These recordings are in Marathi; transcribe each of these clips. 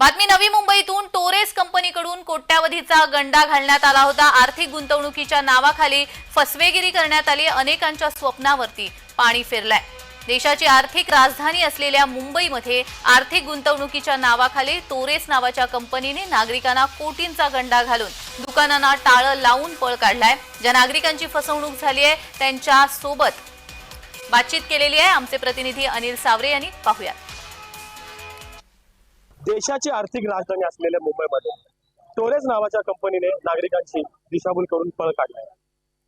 बातमी नवी मुंबईतून टोरेस कंपनीकडून कोट्यावधीचा गंडा घालण्यात आला होता. आर्थिक गुंतवणुकीच्या नावाखाली फसवेगिरी करण्यात आली. अनेकांच्या स्वप्नावरती पाणी फिरलंय. देशाची आर्थिक राजधानी असलेल्या मुंबईमध्ये आर्थिक गुंतवणुकीच्या नावाखाली टोरेस नावाच्या कंपनीने नागरिकांना कोटींचा गंडा घालून दुकानांना टाळं लावून पळ काढलाय. ज्या नागरिकांची फसवणूक झाली आहे त्यांच्यासोबत बातचीत केलेली आहे. आमचे प्रतिनिधी अनिल सावरे यांनी पाहुयात. देशाची आर्थिक राजधानी असलेल्या मुंबईमध्ये टोरेस नावाच्या कंपनीने नागरिकांची दिशाभूल करून पळ काढलाय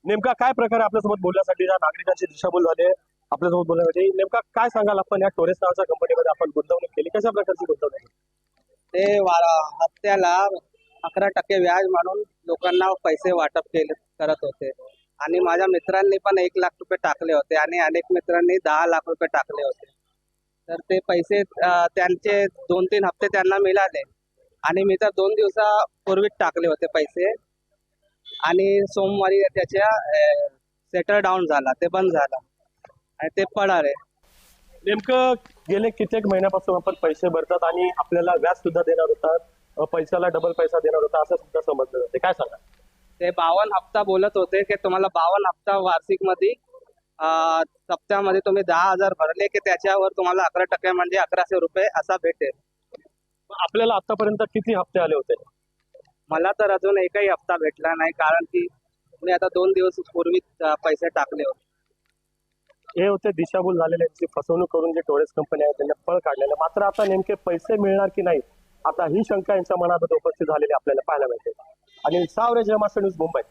नेमका काय प्रकार आपल्यासोबत बोलण्यासाठी? ज्या नागरिकांची दिशाभूल झाली आपल्यासोबत बोलण्यासाठी नेमका काय सांगाल आपण? या टोरेस नावाच्या कंपनीमध्ये आपण गुंतवणूक केली. कशा प्रकारची गुंतवणूक ते हप्त्याला अकरा टक्के व्याज मानून लोकांना पैसे वाटप केले करत होते. आणि माझ्या मित्रांनी पण एक लाख रुपये टाकले होते आणि अनेक मित्रांनी दहा लाख रुपये टाकले होते. तर ते पैसे त्यांचे दोन तीन हप्ते त्यांना मिळाले. आणि मी तर दोन दिवसापूर्वीच टाकले होते पैसे. आणि सोमवारी त्याच्या सेटल डाऊन झाला ते बंद झाला. आणि ते पळाले नेमकं गेले कित्येक महिन्यापासून आपण पैसे भरतात आणि आपल्याला व्याज सुद्धा देणार होतात. पैशाला डबल पैसा देणार होता असं सुद्धा समजलं जाते. काय सांगा ते बावन्न हप्ता बोलत होते की तुम्हाला बावन्न हप्ता वार्षिकमध्ये सप्त्यामध्ये तुम्ही दहा हजार भरले की त्याच्यावर तुम्हाला अकरा टक्के म्हणजे अकराशे रुपये असा भेटेल आपल्याला आतापर्यंत किती हप्ते आले होते? मला तर अजून एकही हप्ता भेटला नाही कारण की मी आता दोन दिवस पूर्वी पैसे टाकले होते. हे होते दिशाभूल झालेल्यांची फसवणूक करून जे टोरेस कंपनी आहे त्यांनी पळ काढलेलं. मात्र आता नेमके पैसे मिळणार की नाही आता ही शंका यांच्या मनात उपस्थित झालेली आपल्याला पाहायला मिळते. आणि सावरे जमास न्यूज मुंबई.